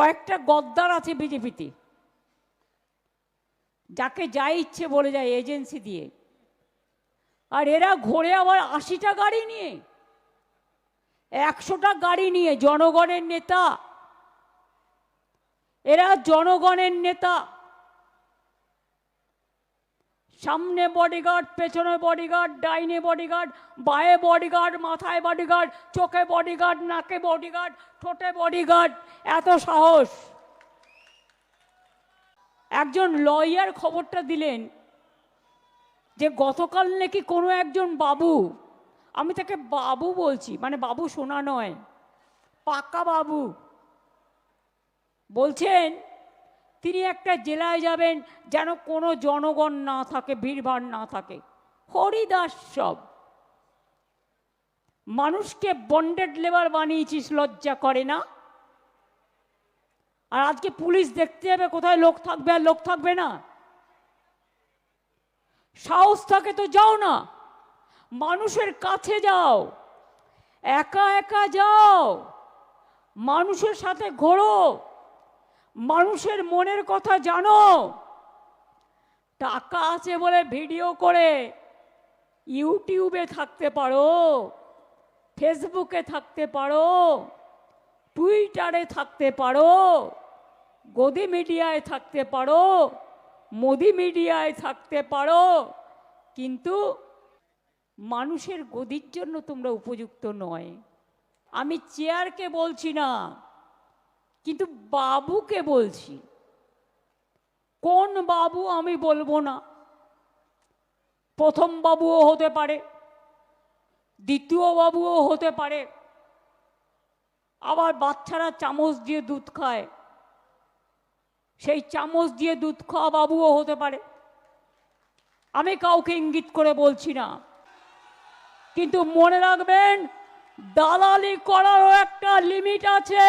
কয়েকটা গদ্দার আছে বিজেপিতে। যাকে যা ইচ্ছে বলে যায় এজেন্সি দিয়ে। আর এরা ঘোরে আবার আশিটা গাড়ি নিয়ে। একশোটা গাড়ি নিয়ে জনগণের নেতা। এরা জনগণের নেতা। সামনে বডিগার্ড পেছনে বডিগার্ড ডাইনে বডিগার্ড বায়ে বডিগার্ড মাথায় বডিগার্ড চোখে বডিগার্ড নাকে বডিগার্ড ঠোঁটে বডিগার্ড এত সাহস। একজন লয়ার খবরটা দিলেন যে, গতকাল নাকি কোনো একজন বাবু, আমি তাকে বাবু বলছি মানে বাবু শোনা নয়, পাকা বাবু। বলছেন তিনি একটা জেলায় যাবেন যেন কোনো জনগণ না থাকে, ভিড়ভাড় না থাকে। হরিদাস সব। মানুষকে বন্ডেড লেবার বানিয়েছিস, লজ্জা করে না? আর আজকে পুলিশ দেখতে যাবে, কোথায় লোক থাকবে আর লোক থাকবে না? সাহস থাকে তো যাও না। মানুষের কাছে যাও। একা একা যাও। মানুষের সাথে ঘোরো। মানুষের মনের কথা জানো। টাকা আছে বলে ভিডিও করে ইউটিউবে থাকতে পারো, ফেসবুকে থাকতে পারো, টুইটারে থাকতে পারো, গদি মিডিয়ায় থাকতে পারো, মোদি মিডিয়ায় থাকতে পারো, কিন্তু মানুষের গদির জন্য তোমরা উপযুক্ত নয়। আমি চেয়ারকে বলছি না। কিন্তু বাবুকে বলছি, কোন বাবু আমি বলব না? প্রথম বাবুও হতে পারে, দ্বিতীয় বাবুও হতে পারে। আবার বাচ্চারা চামচ দিয়ে দুধ খায়, সেই চামচ দিয়ে দুধ খাওয়া বাবুও হতে পারে। আমি কাউকে ইঙ্গিত করে বলছি না, কিন্তু মনে রাখবেন, দালালি করারও একটা লিমিট আছে।